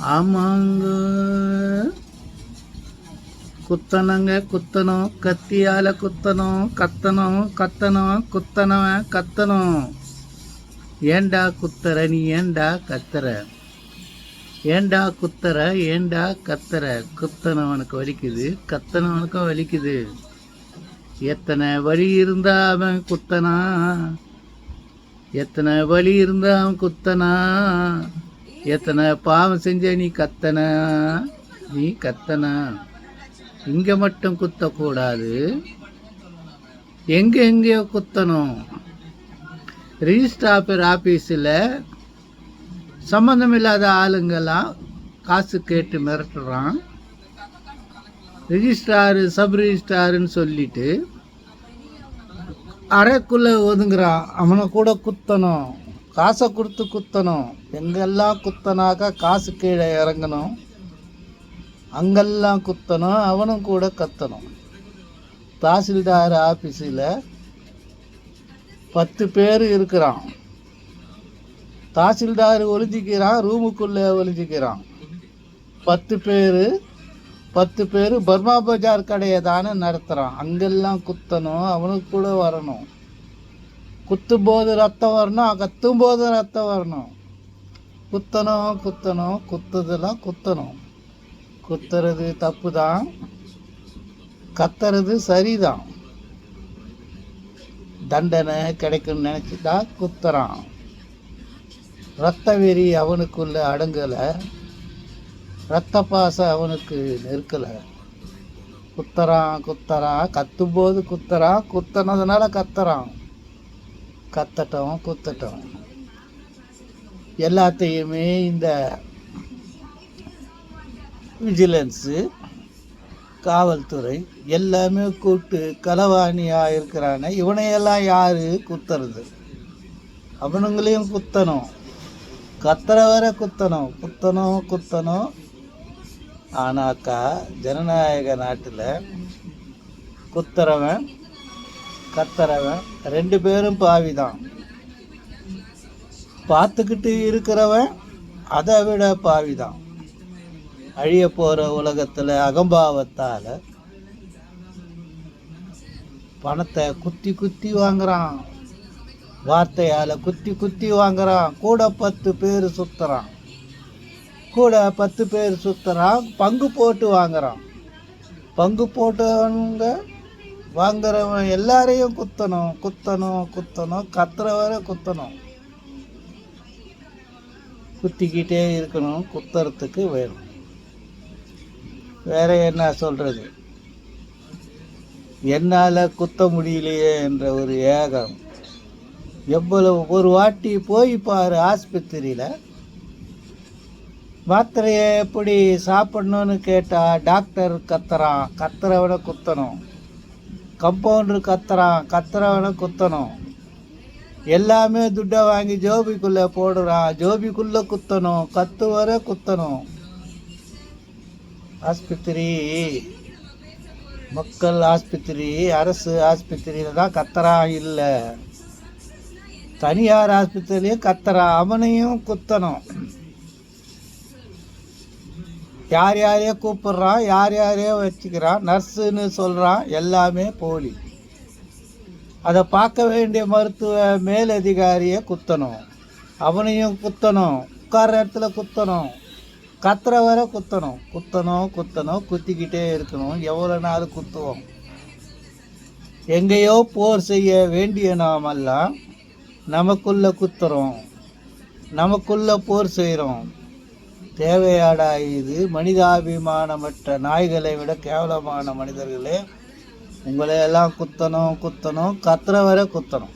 ஆமாங்க. குத்தனங்க குத்தணும் கத்தியால குத்தணும் கத்தணும் கத்தணும் குத்தனவன் கத்தணும். ஏண்டா குத்தற நீ ஏண்டா கத்துற? ஏண்டா குத்தற ஏண்டா கத்துற? குத்தனவனுக்கு வலிக்குது கத்தனவனுக்கும் வலிக்குது. எத்தனை வழி இருந்தா அவன் குத்தனா? எத்தனை வழி இருந்தா அவன் குத்தனா? எத்தனை பாவம் செஞ்ச நீ கத்தன? நீ கத்தன. இங்க மட்டும் குத்தக்கூடாது. எங்க எங்கேயோ குத்தணும். ரிஜிஸ்டர் ஆஃபீர் ஆஃபீஸில் சம்மந்தமில்லாத ஆளுங்கெல்லாம் காசு கேட்டு மிரட்டுறான். ரிஜிஸ்ட்ராரு சப் ரிஜிஸ்ட்ராருன்னு சொல்லிட்டு அறைக்குள்ளே ஒதுங்குறான். அவனை கூட குத்தணும். காசை கொடுத்து குத்தணும். எங்கெல்லாம் குத்தனாக்கா காசு கீழே இறங்கணும். அங்கெல்லாம் குத்தணும் அவனும் கூட கத்தணும். தாசில்தார் ஆஃபீஸில் பத்து பேர் இருக்கிறான். தாசில்தார் ஒழிஞ்சிக்கிறான் ரூமுக்குள்ளே ஒழிஞ்சிக்கிறான் பத்து பேர் பத்து பேர் பர்மா பஜார் கடையை தானே நடத்துகிறான் அங்கெல்லாம் குத்தணும் அவனுக்கு கூட வரணும். குத்தும் போது ரத்தம் வரணும் கத்தும் போது ரத்தம் வரணும். குத்தணும் குத்தணும் குத்துதெல்லாம் குத்தணும். குத்துறது தப்பு தான் கத்துறது சரிதான். தண்டனை கிடைக்கும்னு நினச்சிட்டா குத்துறான். ரத்த வெறி அவனுக்குள்ள அடங்கலை. ரத்த பாசம் அவனுக்கு நெருக்கலை. குத்துறான் குத்துறான். கத்தும்போது குத்துறான் குத்துனதுனால கத்துறான். கத்தட்டும் குத்தட்டும் எல்லாத்தையுமே இந்த விஜிலன்ஸு காவல்துறை எல்லாமே கூட்டு களவாணியாக இருக்கிறானே இவனையெல்லாம் யார் குத்துறது? அவனுங்களையும் குத்தணும். கத்துற வர குத்தணும். குத்தணும் குத்தணும். ஆனாக்கா ஜனநாயக நாட்டில் குத்துறவன் கத்துறவன் ரெண்டு பேரும் பாவிதான். பார்த்துக்கிட்டு இருக்கிறவன் அதை விட பாவிதான். அழிய போகிற உலகத்தில் அகம்பாவத்தால் பணத்தை குத்தி குத்தி வாங்குறான். வார்த்தையால் குத்தி குத்தி வாங்குறான். கூட பத்து பேர் சுற்றுறான் கூட பத்து பேர் சுற்றுறான் பங்கு போட்டு வாங்குறான். பங்கு போட்டவங்க வாங்குறவன் எல்லாரையும் குத்தணும் குத்தணும் குத்தணும் கத்துறவரை குத்தணும். குத்திக்கிட்டே இருக்கணும் குத்துறதுக்கு வேணும். வேற என்ன சொல்றது? என்னால் குத்த முடியலையே என்ற ஒரு ஏகம். எவ்வளவு ஒரு வாட்டி போய் பாரு ஆஸ்பத்திரியில். மாத்திரையை எப்படி சாப்பிடணும்னு கேட்டால் டாக்டர் கத்துறான் கத்துறவனை குத்தணும். கம்பவுண்டர் கத்துறான் கத்துறவனை குத்தணும். எல்லாமே துட்டை வாங்கி ஜோபிக்குள்ளே போடுறான் ஜோபிக்குள்ளே குத்தணும் கத்து வர குத்தணும். ஆஸ்பத்திரி மக்கள் ஆஸ்பத்திரி அரசு ஆஸ்பத்திரியில் தான் கத்துறான் இல்லை. தனியார் ஆஸ்பத்திரியிலையும் கத்துறான் அவனையும் குத்தணும். யார் யாரையோ கூப்பிட்றான் யார் யாரையோ வச்சுக்கிறான் நர்ஸுன்னு சொல்கிறான் எல்லாமே போலி. அதை பார்க்க வேண்டிய மருத்துவ மேலதிகாரியை குத்தணும். அவனையும் குத்தணும். உட்கார இடத்துல குத்தணும். கத்துற வர குத்தணும். குத்தணும் குத்தணும் குத்திக்கிட்டே இருக்கணும். எவ்வளோ நாள் குத்துவோம்? எங்கேயோ போர் செய்ய வேண்டிய நாமெல்லாம் நமக்குள்ளே குத்துறோம். நமக்குள்ளே போர் செய்கிறோம் தேவையாடா இது மனிதாபிமானமற்ற நாய்களை விட கேவலமான மனிதர்களே உங்களை எல்லாம் குத்தணும் குத்தணும் கத்துற வரை குத்தணும்.